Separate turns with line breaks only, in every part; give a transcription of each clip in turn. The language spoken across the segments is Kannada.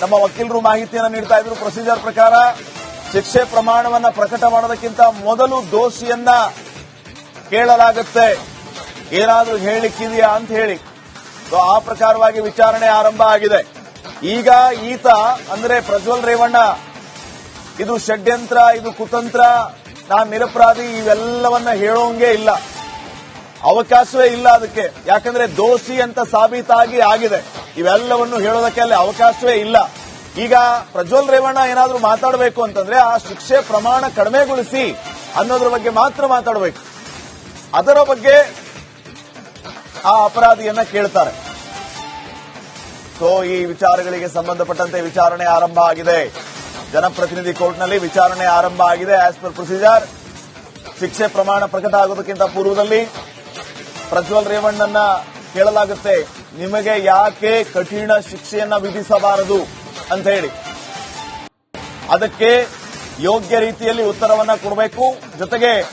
ನಮ್ಮ ವಕೀಲರು ಮಾಹಿತಿಯನ್ನು ನೀಡ್ತಾ ಇದ್ರು. ಪ್ರೊಸೀಜರ್ ಪ್ರಕಾರ ಶಿಕ್ಷೆ ಪ್ರಮಾಣವನ್ನು ಪ್ರಕಟ ಮಾಡೋದಕ್ಕಿಂತ ಮೊದಲು ದೋಷಿಯನ್ನ ಕೇಳಲಾಗುತ್ತೆ. ಏನಾದರೂ ಹೇಳಿಕ್ಕಿದೆಯಾ ಅಂತ ಹೇಳಿ. ಸೊ ಆ ಪ್ರಕಾರವಾಗಿ ವಿಚಾರಣೆ ಆರಂಭ ಆಗಿದೆ. ಈಗ ಈತ ಅಂದ್ರೆ ಪ್ರಜ್ವಲ್ ರೇವಣ್ಣ, ಇದು ಷಡ್ಯಂತ್ರ, ಇದು ಕುತಂತ್ರ ನಾ ನಿರಪರಾಧಿ, ಇವೆಲ್ಲವನ್ನ ಹೇಳೋಂಗೆ ಇಲ್ಲ. ಅವಕಾಶವೇ ಇಲ್ಲ ಅದಕ್ಕೆ. ಯಾಕಂದ್ರೆ ದೋಷಿ ಅಂತ ಸಾಬೀತಾಗಿ ಆಗಿದೆ. ಇವೆಲ್ಲವನ್ನು ಹೇಳೋದಕ್ಕೆ ಅಲ್ಲಿ ಅವಕಾಶವೇ ಇಲ್ಲ. ಈಗ ಪ್ರಜ್ವಲ್ ರೇವಣ್ಣ ಏನಾದರೂ ಮಾತಾಡಬೇಕು ಅಂತಂದ್ರೆ ಆ ಶಿಕ್ಷೆ ಪ್ರಮಾಣ ಕಡಿಮೆಗೊಳಿಸಿ ಅನ್ನೋದ್ರ ಬಗ್ಗೆ ಮಾತ್ರ ಮಾತಾಡಬೇಕು. ಅದರ ಬಗ್ಗೆ ಆ ಅಪರಾಧಿಯನ್ನ ಕೇಳ್ತಾರೆ. ಸೊ, ಈ ವಿಚಾರಗಳಿಗೆ ಸಂಬಂಧಪಟ್ಟಂತೆ ವಿಚಾರಣೆ ಆರಂಭ ಆಗಿದೆ. ಜನಪ್ರತಿನಿಧಿ ಕೋರ್ಟ್ನಲ್ಲಿ ವಿಚಾರಣೆ ಆರಂಭ ಆಗಿದೆ ಆಸ್ ಪರ್ ಪ್ರೊಸೀಜರ್ ಶಿಕ್ಷೆ ಪ್ರಮಾಣ ಪ್ರಕಟ ಆಗೋದಕ್ಕಿಂತ ಪೂರ್ವದಲ್ಲಿ ಪ್ರಜ್ವಲ್ ರೇವಣ್ಣನ ಕೇಳಲಾಗುತ್ತೆ. ನಿಮಗೆ ಯಾಕೆ ಕಠಿಣ ಶಿಕ್ಷೆಯನ್ನ ವಿಧಿಸಬಾರದು ಅಂತ ಹೇಳಿ. ಅದಕ್ಕೆ ಯೋಗ್ಯ ರೀತಿಯಲ್ಲಿ ಉತ್ತರವನ್ನ ಕೊಡಬೇಕು. ಜೊತೆಗೆ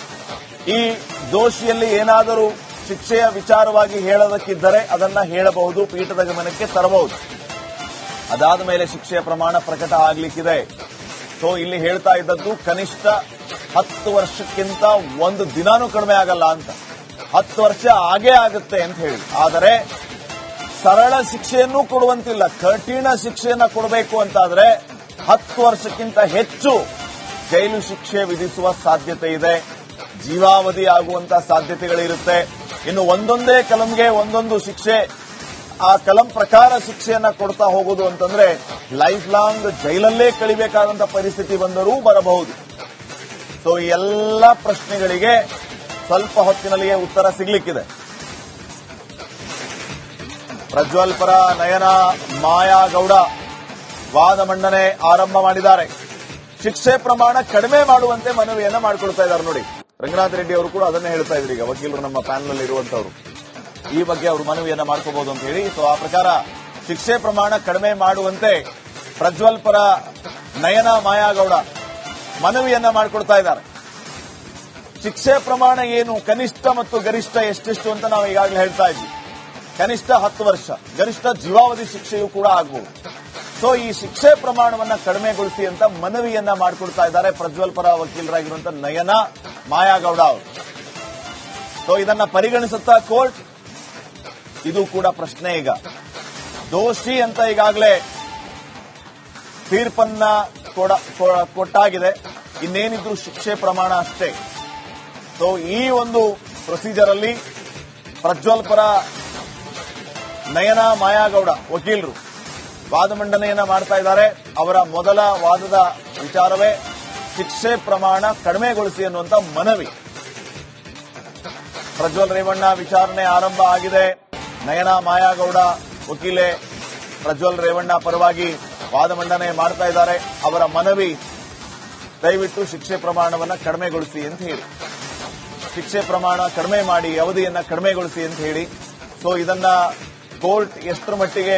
ಈ ದೋಷಿಯಲ್ಲಿ ಏನಾದರೂ ಶಿಕ್ಷೆಯ ವಿಚಾರವಾಗಿ ಹೇಳೋದಕ್ಕಿದ್ದರೆ ಅದನ್ನ ಹೇಳಬಹುದು, ಪೀಠದ ಗಮನಕ್ಕೆ ತರಬಹುದು. ಅದಾದ ಮೇಲೆ ಶಿಕ್ಷೆಯ ಪ್ರಮಾಣ ಪ್ರಕಟ ಆಗ್ಲಿಕ್ಕಿದೆ. ಸೊ, ಇಲ್ಲಿ ಹೇಳ್ತಾ ಇದ್ದದ್ದು ಕನಿಷ್ಠ ಹತ್ತು ವರ್ಷಕ್ಕಿಂತ ಒಂದು ದಿನಾನೂ ಕಡಿಮೆ ಆಗಲ್ಲ ಅಂತ. ಹತ್ತು ವರ್ಷ ಆಗೇ ಆಗುತ್ತೆ ಅಂತ ಹೇಳಿ. ಆದರೆ ಸರಳ ಶಿಕ್ಷೆಯನ್ನು ಕೊಡುವಂತಿಲ್ಲ. ಕಠಿಣ ಶಿಕ್ಷೆಯನ್ನು ಕೊಡಬೇಕು ಅಂತಾದ್ರೆ ಹತ್ತು ವರ್ಷಕ್ಕಿಂತ ಹೆಚ್ಚು ಜೈಲು ಶಿಕ್ಷೆ ವಿಧಿಸುವ ಸಾಧ್ಯತೆ ಇದೆ. ಜೀವಾವಧಿ ಆಗುವಂತ ಸಾಧ್ಯತೆಗಳಿರುತ್ತೆ. ಇನ್ನು ಒಂದೊಂದೇ ಕಲಂಗೆ ಒಂದೊಂದು ಶಿಕ್ಷೆ, ಆ ಕಲಂ ಪ್ರಕಾರ ಶಿಕ್ಷೆಯನ್ನ ಕೊಡ್ತಾ ಹೋಗೋದು ಅಂತಂದ್ರೆ ಲೈಫ್ ಲಾಂಗ್ ಜೈಲಲ್ಲೇ ಕಳಿಬೇಕಾದಂತ ಪರಿಸ್ಥಿತಿ ಬಂದರೂ ಬರಬಹುದು. ಸೊ ಎಲ್ಲ ಪ್ರಶ್ನೆಗಳಿಗೆ ಸ್ವಲ್ಪ ಹೊತ್ತಿನಲ್ಲಿಯೇ ಉತ್ತರ ಸಿಗ್ಲಿಕ್ಕಿದೆ. ಪ್ರಜ್ವಲ್ ಪರ ನಯನ ಮಾಯಾಗೌಡ ವಾದ ಮಂಡನೆ ಆರಂಭ ಮಾಡಿದ್ದಾರೆ. ಶಿಕ್ಷೆ ಪ್ರಮಾಣ ಕಡಿಮೆ ಮಾಡುವಂತೆ ಮನವಿಯನ್ನ ಮಾಡಿಕೊಳ್ತಾ ಇದ್ದಾರೆ ನೋಡಿ. ರಂಗನಾಥ್ ರೆಡ್ಡಿ ಅವರು ಕೂಡ ಅದನ್ನೇ ಹೇಳ್ತಾ ಇದ್ರು ಈಗ, ವಕೀಲರು ನಮ್ಮ ಪ್ಯಾನಲ್ ಇರುವಂತವರು ಈ ಬಗ್ಗೆ ಅವರು ಮನವಿಯನ್ನ ಮಾಡ್ಕೋಬಹುದು ಅಂತ ಹೇಳಿ. ಸೊ ಆ ಪ್ರಕಾರ ಶಿಕ್ಷೆ ಪ್ರಮಾಣ ಕಡಿಮೆ ಮಾಡುವಂತೆ ಪ್ರಜ್ವಲ್ ಪರ ನಯನ ಮಾಯಾಗೌಡ ಮನವಿಯನ್ನ ಮಾಡಿಕೊಡ್ತಾ ಇದ್ದಾರೆ. ಶಿಕ್ಷೆ ಪ್ರಮಾಣ ಏನು ಕನಿಷ್ಠ ಮತ್ತು ಗರಿಷ್ಠ ಎಷ್ಟೆಷ್ಟು ಅಂತ ನಾವು ಈಗಾಗಲೇ ಹೇಳ್ತಾ ಇದ್ವಿ. ಕನಿಷ್ಠ ಹತ್ತು ವರ್ಷ, ಗರಿಷ್ಠ ಜೀವಾವಧಿ ಶಿಕ್ಷೆಯೂ ಕೂಡ ಆಗಬಹುದು ಸೊ ಈ ಶಿಕ್ಷೆ ಪ್ರಮಾಣವನ್ನ ಕಡಿಮೆಗೊಳಿಸಿ ಅಂತ ಮನವಿಯನ್ನ ಮಾಡಿಕೊಡ್ತಾ ಇದ್ದಾರೆ ಪ್ರಜ್ವಲ್ ಪರ ವಕೀಲರಾಗಿರುವಂತಹ ನಯನ ಮಾಯಾಗೌಡ ಅವರು. ಸೊ ಇದನ್ನ ಪರಿಗಣಿಸುತ್ತಾ ಕೋರ್ಟ್? ಇದು ಕೂಡ ಪ್ರಶ್ನೆ ಈಗ. ದೋಷಿ ಅಂತ ಈಗಾಗಲೇ ತೀರ್ಪನ್ನ ಕೊಟ್ಟಾಗಿದೆ. ಇನ್ನೇನಿದ್ರು ಶಿಕ್ಷೆ ಪ್ರಮಾಣ ಅಷ್ಟೇ. ಸೊ ಈ ಒಂದು ಪ್ರೊಸೀಜರ್ ಅಲ್ಲಿ ಪ್ರಜ್ವಲ್ ಪರ ನಯನ ಮಾಯಾಗೌಡ, ವಕೀಲರು. ವಾದ ಮಂಡನೆಯನ್ನ ಮಾಡ್ತಾ ಇದ್ದಾರೆ. ಅವರ ಮೊದಲ ವಾದದ ವಿಚಾರವೇ ಶಿಕ್ಷೆ ಪ್ರಮಾಣ ಕಡಿಮೆಗೊಳಿಸಿ ಅನ್ನುವಂತ ಮನವಿ. ಪ್ರಜ್ವಲ್ ರೇವಣ್ಣ ವಿಚಾರಣೆ ಆರಂಭ ಆಗಿದೆ. ನಯನ ಮಾಯಾಗೌಡ, ವಕೀಲೆ ಪ್ರಜ್ವಲ್ ರೇವಣ್ಣ ಪರವಾಗಿ ವಾದ ಮಂಡನೆ ಮಾಡ್ತಾ ಇದ್ದಾರೆ. ಅವರ ಮನವಿ, ದಯವಿಟ್ಟು ಶಿಕ್ಷೆ ಪ್ರಮಾಣವನ್ನ ಕಡಿಮೆಗೊಳಿಸಿ ಅಂತ ಹೇಳಿ. ಶಿಕ್ಷೆ ಪ್ರಮಾಣ ಕಡಿಮೆ ಮಾಡಿ, ಅವಧಿಯನ್ನು ಕಡಿಮೆಗೊಳಿಸಿ ಅಂತ ಹೇಳಿ. ಸೊ ಇದನ್ನ ಕೋರ್ಟ್ ಎಷ್ಟರ ಮಟ್ಟಿಗೆ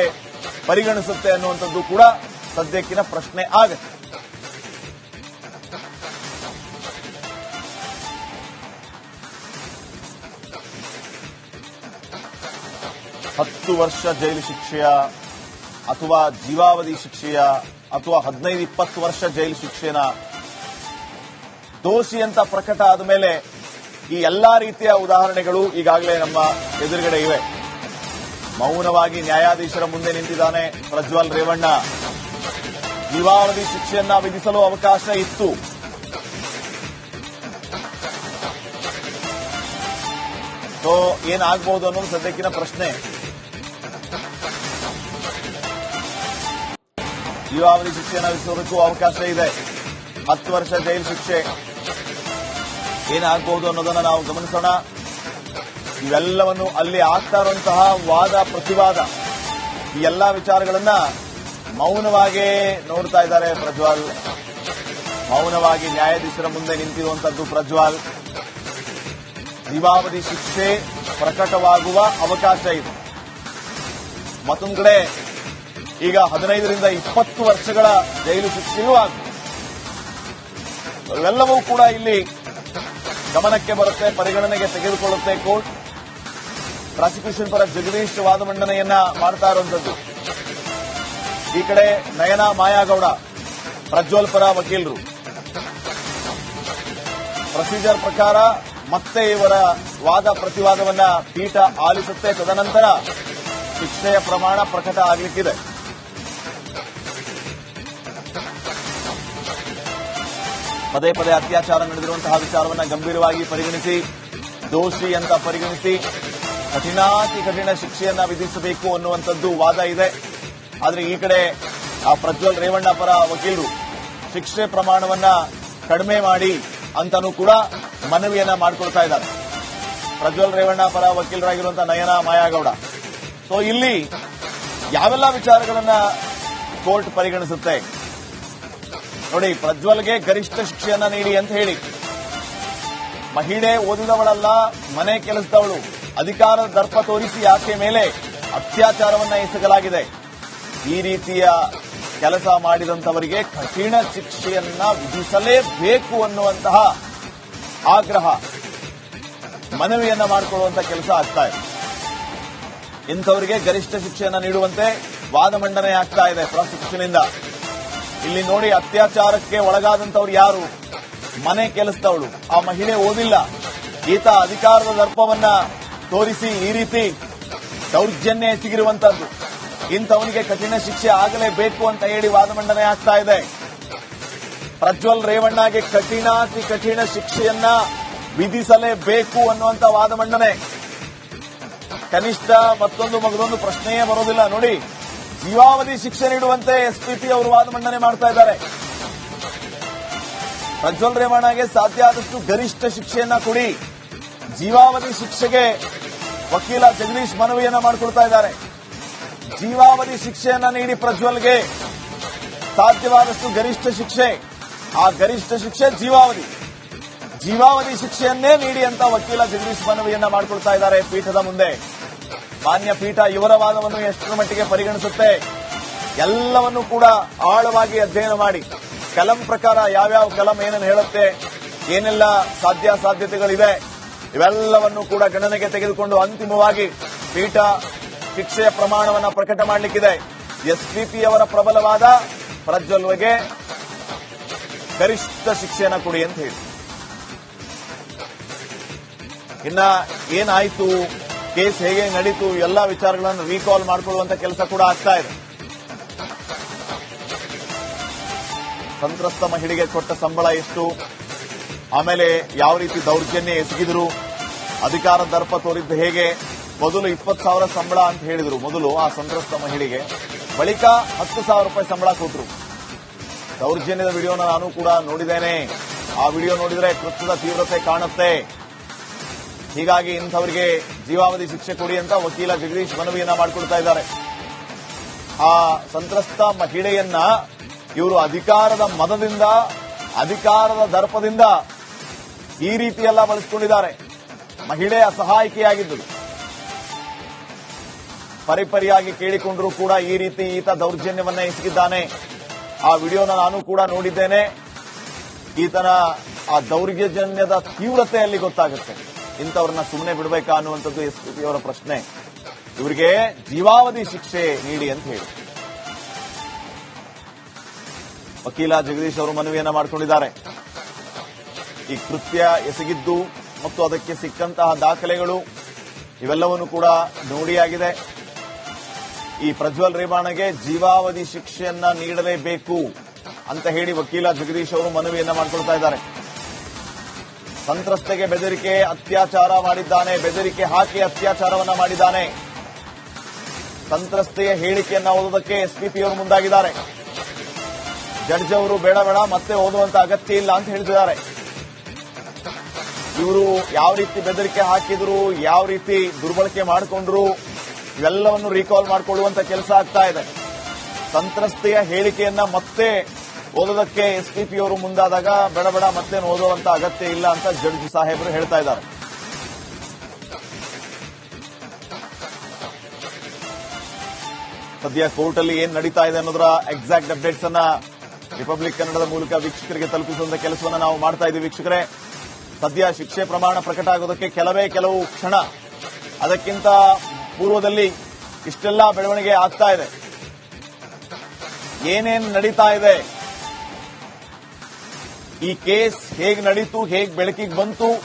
ಪರಿಗಣಿಸುತ್ತೆ ಅನ್ನುವಂಥದ್ದು ಕೂಡ ಸದ್ಯಕ್ಕಿನ ಪ್ರಶ್ನೆ ಆಗುತ್ತೆ. ಹತ್ತು ವರ್ಷ ಜೈಲು ಶಿಕ್ಷೆಯ ಅಥವಾ ಜೀವಾವಧಿ ಶಿಕ್ಷೆಯ ಅಥವಾ ಹದಿನೈದು, ಇಪ್ಪತ್ತು ವರ್ಷ ಜೈಲು ಶಿಕ್ಷೆನ ದೋಷಿ ಅಂತ ಪ್ರಕಟ ಆದ ಮೇಲೆ ಈ ಎಲ್ಲಾ ರೀತಿಯ ಉದಾಹರಣೆಗಳು ಈಗಾಗಲೇ ನಮ್ಮ ಎದುರುಗಡೆ ಇವೆ. ಮೌನವಾಗಿ ನ್ಯಾಯಾಧೀಶರ ಮುಂದೆ ನಿಂತಿದ್ದಾನೆ ಪ್ರಜ್ವಲ್ ರೇವಣ್ಣ. ಜೀವಾವಧಿ ಶಿಕ್ಷೆಯನ್ನ ವಿಧಿಸಲು ಅವಕಾಶ ಇತ್ತು. ಸೊ ಏನಾಗಬಹುದು ಅನ್ನೋದು ಸದ್ಯಕ್ಕಿನ ಪ್ರಶ್ನೆ. ಜೀವಾವಧಿ ಶಿಕ್ಷೆಯನ್ನು ವಿಧಿಸೋದಕ್ಕೂ ಅವಕಾಶ ಇದೆ. ಹತ್ತು ವರ್ಷ ಜೈಲು ಶಿಕ್ಷೆ. ಏನಾಗಬಹುದು ಅನ್ನೋದನ್ನ ನಾವು ಗಮನಿಸೋಣ. ಇವೆಲ್ಲವನ್ನು ಅಲ್ಲಿ ಆಗ್ತಾ ಇರುವಂತಹ ವಾದ, ಪ್ರತಿವಾದ. ಈ ಎಲ್ಲಾ ವಿಚಾರಗಳನ್ನ ಮೌನವಾಗೇ ನೋಡ್ತಾ ಇದ್ದಾರೆ ಪ್ರಜ್ವಾಲ್. ಮೌನವಾಗಿ ನ್ಯಾಯಾಧೀಶರ ಮುಂದೆ ನಿಂತಿರುವಂತದ್ದು ಪ್ರಜ್ವಾಲ್. ಜೀವಾವಧಿ ಶಿಕ್ಷೆ ಪ್ರಕಟವಾಗುವ ಅವಕಾಶ ಇದೆ. ಮತ್ತೊಂದು ಕಡೆ, ಈಗ ಹದಿನೈದರಿಂದ ಇಪ್ಪತ್ತು ವರ್ಷಗಳ ಜೈಲು ಶಿಕ್ಷೆಯೂ ಆಗುತ್ತೆ ಇವೆಲ್ಲವೂ ಕೂಡ ಇಲ್ಲಿ ಗಮನಕ್ಕೆ ಬರುತ್ತೆ, ಪರಿಗಣನೆಗೆ ತೆಗೆದುಕೊಳ್ಳುತ್ತೆ ಕೋರ್ಟ್. ಪ್ರಾಸಿಕ್ಯೂಷನ್ ಪರ ಜಗದೀಶ್ ವಾದ ಮಂಡನೆಯನ್ನ ಮಾಡ್ತಾ ಇರುವಂತದ್ದು ಈ ಕಡೆ ನಯನ ಮಾಯಾಗೌಡ, ಪ್ರಜ್ವಲ್ ಪರ ವಕೀಲರು. ಪ್ರೊಸೀಜರ್ ಪ್ರಕಾರ ಮತ್ತೆ ಇವರ ವಾದ ಪ್ರತಿವಾದವನ್ನ ಪೀಠ ಆಲಿಸುತ್ತೆ. ತದನಂತರ ಶಿಕ್ಷೆಯ ಪ್ರಮಾಣ ಪ್ರಕಟ ಆಗಲಿಕ್ಕಿದೆ. ಪದೇ ಪದೇ ಅತ್ಯಾಚಾರ ನಡೆದಿರುವಂತಹ ವಿಚಾರವನ್ನು ಗಂಭೀರವಾಗಿ ಪರಿಗಣಿಸಿ, ದೋಷಿ ಅಂತ ಪರಿಗಣಿಸಿ ಕಠಿಣಾತಿ ಕಠಿಣ ಶಿಕ್ಷೆಯನ್ನ ವಿಧಿಸಬೇಕು ಅನ್ನುವಂಥದ್ದು ವಾದ ಇದೆ. ಆದರೆ ಈ ಕಡೆ ಆ ಪ್ರಜ್ವಲ್ ರೇವಣ್ಣ ಪರ ವಕೀಲರು ಶಿಕ್ಷೆ ಪ್ರಮಾಣವನ್ನ ಕಡಿಮೆ ಮಾಡಿ ಅಂತಾನೂ ಕೂಡ ಮನವಿಯನ್ನ ಮಾಡಿಕೊಳ್ತಾ ಇದ್ದಾರೆ. ಪ್ರಜ್ವಲ್ ರೇವಣ್ಣ ಪರ ವಕೀಲರಾಗಿರುವಂತಹ ನಯನ ಮಾಯಾಗೌಡ. ಸೊ ಇಲ್ಲಿ ಯಾವೆಲ್ಲ ವಿಚಾರಗಳನ್ನ ಕೋರ್ಟ್ ಪರಿಗಣಿಸುತ್ತೆ? ನೋಡಿ, ಪ್ರಜ್ವಲ್ಗೆ ಗರಿಷ್ಠ ಶಿಕ್ಷೆಯನ್ನ ನೀಡಿ ಅಂತ ಹೇಳಿ. ಮಹಿಳೆ ಓದಿದವಳಲ್ಲ, ಮನೆ ಕೆಲಸದವಳು. ಅಧಿಕಾರದ ದರ್ಪ ತೋರಿಸಿ ಆಕೆ ಮೇಲೆ ಅತ್ಯಾಚಾರವನ್ನ ಎಸಗಲಾಗಿದೆ. ಈ ರೀತಿಯ ಕೆಲಸ ಮಾಡಿದಂತವರಿಗೆ ಕಠಿಣ ಶಿಕ್ಷೆಯನ್ನ ವಿಧಿಸಲೇಬೇಕು ಅನ್ನುವಂತಹ ಆಗ್ರಹ ಮನವಿಯನ್ನ ಮಾಡಿಕೊಳ್ಳುವಂತಹ ಕೆಲಸ ಆಗ್ತಾ ಇದೆ. ಇಂಥವರಿಗೆ ಗರಿಷ್ಠ ಶಿಕ್ಷೆಯನ್ನ ನೀಡುವಂತೆ ವಾದ ಮಂಡನೆ ಆಗ್ತಾ ಇದೆ ಪ್ರಾಸಿಕ್ಯೂಷನ್ ಇಲ್ಲಿ ನೋಡಿ ಅತ್ಯಾಚಾರಕ್ಕೆ ಒಳಗಾದಂತವ್ರು ಯಾರು? ಮನೆ ಕೆಲಸದವಳು. ಆ ಮಹಿಳೆ ಓದಿಲ್ಲ. ಈತ ಅಧಿಕಾರದ ದರ್ಪವನ್ನ ತೋರಿಸಿ ಈ ರೀತಿ ದೌರ್ಜನ್ಯ ಎಸಗಿರುವಂತದ್ದು. ಇಂಥವನಿಗೆ ಕಠಿಣ ಶಿಕ್ಷೆ ಆಗಲೇಬೇಕು ಅಂತ ಹೇಳಿ ವಾದ ಮಂಡನೆ ಆಗ್ತಾ ಇದೆ. ಪ್ರಜ್ವಲ್ ರೇವಣ್ಣಗೆ ಕಠಿಣಾತಿ ಕಠಿಣ ಶಿಕ್ಷೆಯನ್ನ ವಿಧಿಸಲೇಬೇಕು ಅನ್ನುವಂತ ವಾದ ಮಂಡನೆ. ಕನಿಷ್ಠ ಮತ್ತೊಂದು ಮಗದೊಂದು ಪ್ರಶ್ನೆಯೇ ಬರೋದಿಲ್ಲ. ನೋಡಿ, ಜೀವಾವಧಿ ಶಿಕ್ಷೆ ನೀಡುವಂತೆ ಎಸ್ಪಿಪಿ ಅವರು ವಾದ ಮಂಡನೆ ಮಾಡ್ತಾ ಇದ್ದಾರೆ. ಪ್ರಜ್ವಲ್ ರೇವಣ್ಣಗೆ ಸಾಧ್ಯ ಆದಷ್ಟು ಗರಿಷ್ಠ ಶಿಕ್ಷೆಯನ್ನ ಕೊಡಿ. ಜೀವಾವಧಿ ಶಿಕ್ಷೆಗೆ ವಕೀಲ ಜಗದೀಶ್ ಮನವಿಯನ್ನು ಮಾಡಿಕೊಳ್ತಾ ಇದ್ದಾರೆ. ಜೀವಾವಧಿ ಶಿಕ್ಷೆಯನ್ನು ನೀಡಿ ಪ್ರಜ್ವಲ್ಗೆ ಸಾಧ್ಯವಾದಷ್ಟು ಗರಿಷ್ಠ ಶಿಕ್ಷೆ. ಆ ಗರಿಷ್ಠ ಶಿಕ್ಷೆ ಜೀವಾವಧಿ. ಜೀವಾವಧಿ ಶಿಕ್ಷೆಯನ್ನೇ ನೀಡಿ ಅಂತ ವಕೀಲ ಜಗದೀಶ್ ಮನವಿಯನ್ನು ಮಾಡಿಕೊಳ್ತಾ ಇದ್ದಾರೆ ಪೀಠದ ಮುಂದೆ. ಮಾನ್ಯ ಪೀಠ ಇವರ ವಾದವನ್ನು ಎಷ್ಟರ ಮಟ್ಟಿಗೆ ಪರಿಗಣಿಸುತ್ತೆ? ಎಲ್ಲವನ್ನೂ ಕೂಡ ಆಳವಾಗಿ ಅಧ್ಯಯನ ಮಾಡಿ. ಕಲಂ ಪ್ರಕಾರ ಯಾವ್ಯಾವ ಕಲಂ ಏನೇನು ಹೇಳುತ್ತೆ? ಏನೆಲ್ಲ ಸಾಧ್ಯ ಸಾಧ್ಯತೆಗಳಿದೆ ಇವೆಲ್ಲವನ್ನು ಕೂಡ ಗಣನೆಗೆ ತೆಗೆದುಕೊಂಡು ಅಂತಿಮವಾಗಿ ಪೀಠ ಶಿಕ್ಷೆಯ ಪ್ರಮಾಣವನ್ನು ಪ್ರಕಟ ಮಾಡಲಿಕ್ಕಿದೆ. ಎಸ್ಪಿಪಿ ಅವರ ಪ್ರಬಲವಾದ ಪ್ರಜ್ವಲ್ಗೆ ಗರಿಷ್ಠ ಶಿಕ್ಷೆಯನ್ನು ಕೊಡಿ ಅಂತ ಹೇಳಿ. ಇನ್ನ ಏನಾಯ್ತು, ಕೇಸ್ ಹೇಗೆ ನಡೀತು, ಎಲ್ಲ ವಿಚಾರಗಳನ್ನು ರೀಕಾಲ್ ಮಾಡಿಕೊಳ್ಳುವಂತ ಕೆಲಸ ಕೂಡ ಆಗ್ತಾ ಇದೆ. ಸಂತ್ರಸ್ತ ಮಹಿಳೆಗೆ ಕೊಟ್ಟ ಸಂಬಳ ಎಷ್ಟು? ಆಮೇಲೆ ಯಾವ ರೀತಿ ದೌರ್ಜನ್ಯ ಎಸಗಿದ್ರು, ಅಧಿಕಾರ ದರ್ಪ ತೋರಿದ್ದು ಹೇಗೆ, ಮೊದಲು ಇಪ್ಪತ್ತು ಸಾವಿರ ಸಂಬಳ ಅಂತ ಹೇಳಿದ್ರು, ಮೊದಲು ಆ ಸಂತ್ರಸ್ತ ಮಹಿಳೆಗೆ. ಬಳಿಕ ಹತ್ತು ಸಾವಿರ ರೂಪಾಯಿ ಸಂಬಳ ಕೊಟ್ಟರು ದೌರ್ಜನ್ಯದ ವಿಡಿಯೋನ ನಾನು ಕೂಡ ನೋಡಿದ್ದೇನೆ. ಆ ವಿಡಿಯೋ ನೋಡಿದರೆ ಕೃತ್ಯದ ತೀವ್ರತೆ ಕಾಣುತ್ತೆ. ಹೀಗಾಗಿ ಇಂಥವರಿಗೆ ಜೀವಾವಧಿ ಶಿಕ್ಷೆ ಕೊಡಿ ಅಂತ ವಕೀಲ ಜಗದೀಶ್ ಮನವಿಯನ್ನ ಮಾಡಿಕೊಡ್ತಾ ಇದ್ದಾರೆ. ಆ ಸಂತ್ರಸ್ತ ಮಹಿಳೆಯನ್ನ ಇವರು ಅಧಿಕಾರದ ಮದದಿಂದ, ಅಧಿಕಾರದ ದರ್ಪದಿಂದ ಈ ರೀತಿಯೆಲ್ಲ ಬಳಸಿಕೊಂಡಿದ್ದಾರೆ. ಮಹಿಳೆ ಅಸಹಾಯಕಿಯಾಗಿದ್ದರು ಪರಿಪರಿಯಾಗಿ ಕೇಳಿಕೊಂಡರೂ ಕೂಡ ಈ ರೀತಿ ಈತ ದೌರ್ಜನ್ಯವನ್ನ ಎಸಗಿದ್ದಾನೆ. ಆ ವಿಡಿಯೋನ ನಾನು ಕೂಡ ನೋಡಿದ್ದೇನೆ. ಈತನ ಆ ದೌರ್ಜನ್ಯದ ತೀವ್ರತೆಯಲ್ಲಿ ಗೊತ್ತಾಗುತ್ತೆ. ಇಂಥವ್ರನ್ನ ಸುಮ್ಮನೆ ಬಿಡಬೇಕಾ ಅನ್ನುವಂಥದ್ದು ಎಸ್ ಅವರ ಪ್ರಶ್ನೆ. ಇವರಿಗೆ ಜೀವಾವಧಿ ಶಿಕ್ಷೆ ನೀಡಿ ಅಂತ ಹೇಳಿ. ವಕೀಲ ಜಗದೀಶ್ ಅವರು ಮನವಿಯನ್ನ ಮಾಡಿಕೊಂಡಿದ್ದಾರೆ. ಈ ಕೃತ್ಯ ಎಸಗಿದ್ದು ಮತ್ತು ಅದಕ್ಕೆ ಸಿಕ್ಕಂತಹ ದಾಖಲೆಗಳು ಇವೆಲ್ಲವನ್ನು ಕೂಡ ನೋಡಿಯಾಗಿದೆ. ಈ ಪ್ರಜ್ವಲ್ ರೇವಾಣಗೆ ಜೀವಾವಧಿ ಶಿಕ್ಷೆಯನ್ನ ನೀಡಲೇಬೇಕು ಅಂತ ಹೇಳಿ ವಕೀಲ ಜಗದೀಶ್ ಅವರು ಮನವಿಯನ್ನ ಮಾಡಿಕೊಳ್ತಾ ಇದ್ದಾರೆ. ಸಂತ್ರಸ್ತೆಗೆ ಬೆದರಿಕೆ ಅತ್ಯಾಚಾರ ಮಾಡಿದ್ದಾನೆ, ಬೆದರಿಕೆ ಹಾಕಿ ಅತ್ಯಾಚಾರವನ್ನ ಮಾಡಿದ್ದಾನೆ. ಸಂತ್ರಸ್ತೆಯ ಹೇಳಿಕೆಯನ್ನ ಓದೋದಕ್ಕೆ ಎಸ್ಪಿಪಿ ಅವರು ಮುಂದಾಗಿದ್ದಾರೆ. ಜಡ್ಜ್ ಅವರು ಬೇಡ ಬೇಡ ಮತ್ತೆ ಓದುವಂತ ಅಗತ್ಯ ಇಲ್ಲ ಅಂತ ಹೇಳ್ತಿದ್ದಾರೆ ಇವರು ಯಾವ ರೀತಿ ಬೆದರಿಕೆ ಹಾಕಿದ್ರು, ಯಾವ ರೀತಿ ದುರ್ಬಳಕೆ ಮಾಡಿಕೊಂಡ್ರು, ಇವೆಲ್ಲವನ್ನು ರೀಕಾಲ್ ಮಾಡಿಕೊಳ್ಳುವಂತ ಕೆಲಸ ಆಗ್ತಾ ಇದೆ. ಸಂತ್ರಸ್ತೆಯ ಹೇಳಿಕೆಯನ್ನ ಮತ್ತೆ ಓದೋದಕ್ಕೆ ಎಸ್ಪಿಪಿ ಅವರು ಮುಂದಾದಾಗ ಬೇಡ ಬೇಡ ಮತ್ತೆ ಓದುವಂತ ಅಗತ್ಯ ಇಲ್ಲ ಅಂತ ಜಡ್ಜ್ ಸಾಹೇಬರು ಹೇಳ್ತಾ ಇದ್ದಾರೆ. ಸದ್ಯ ಕೋರ್ಟ್ ಅಲ್ಲಿ ಏನ್ ನಡೀತಾ ಇದೆ ಅನ್ನೋದರ ಎಕ್ಸಾಕ್ಟ್ ಅಪ್ಡೇಟ್ಸ್ ಅನ್ನ ರಿಪಬ್ಲಿಕ್ ಕನ್ನಡದ ಮೂಲಕ ವೀಕ್ಷಕರಿಗೆ ತಲುಪಿಸುವಂತ ಕೆಲಸವನ್ನ ನಾವು ಮಾಡ್ತಾ ಇದ್ದೀವಿ ವೀಕ್ಷಕರೇ. ಸದ್ಯ ಶಿಕ್ಷೆ ಪ್ರಮಾಣ ಪ್ರಕಟ ಆಗೋದಕ್ಕೆ ಕೆಲವೇ ಕೆಲವು ಕ್ಷಣ. ಅದಕ್ಕಿಂತ ಪೂರ್ವದಲ್ಲಿ ಇಷ್ಟೆಲ್ಲ ಬೆಳವಣಿಗೆ ಆಗ್ತಾ ಇದೆ. ಏನೇನು ನಡೀತಾ ಇದೆ? ಈ ಕೇಸ್ ಹೇಗೆ ನಡೀತು, ಹೇಗೆ ಬೆಳಕಿಗೆ ಬಂತು?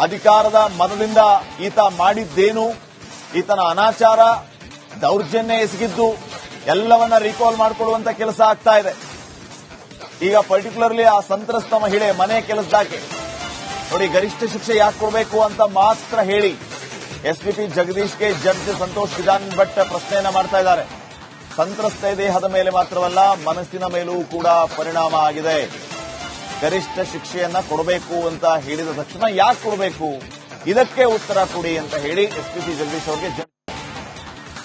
ಅಧಿಕಾರದ ಮತದಿಂದ ಈತ ಮಾಡಿದ್ದೇನು? ಈತನ ಅನಾಚಾರ, ದೌರ್ಜನ್ಯ ಎಸಗಿದ್ದು ಎಲ್ಲವನ್ನ ರೀಕಾಲ್ ಮಾಡಿಕೊಳ್ಳುವಂತ ಕೆಲಸ ಆಗ್ತಾ ಇದೆ. ಈಗ ಪರ್ಟಿಕ್ಯುಲರ್ಲಿ ಆ ಸಂತ್ರಸ್ತ ಮಹಿಳೆ ಮನೆ ಕೆಲಸದಾಕೆ. ನೋಡಿ, ಗರಿಷ್ಠ ಶಿಕ್ಷೆ ಯಾಕೆ ಕೊಡಬೇಕು ಅಂತ ಮಾತ್ರ ಹೇಳಿ. ಎಸ್ಪಿಪಿ ಜಗದೀಶ್ಗೆ ಜಡ್ಜ್ ಸಂತೋಷ್ ಕಿದಾನ್ ಭಟ್ ಪ್ರಶ್ನೆಯನ್ನ ಮಾಡ್ತಾ ಇದ್ದಾರೆ. ಸಂತ್ರಸ್ತ ದೇಹದ ಮೇಲೆ ಮಾತ್ರವಲ್ಲ, ಮನಸ್ಸಿನ ಮೇಲೂ ಕೂಡ ಪರಿಣಾಮ ಆಗಿದೆ. ಗರಿಷ್ಠ ಶಿಕ್ಷೆಯನ್ನ ಕೊಡಬೇಕು ಅಂತ ಹೇಳಿದ ತಕ್ಷಣ ಯಾಕೆ ಕೊಡಬೇಕು? ಇದಕ್ಕೆ ಉತ್ತರ ಕೊಡಿ ಅಂತ ಹೇಳಿ ಎಸ್ಪಿಪಿ ಜಗದೀಶ್ ಅವರಿಗೆ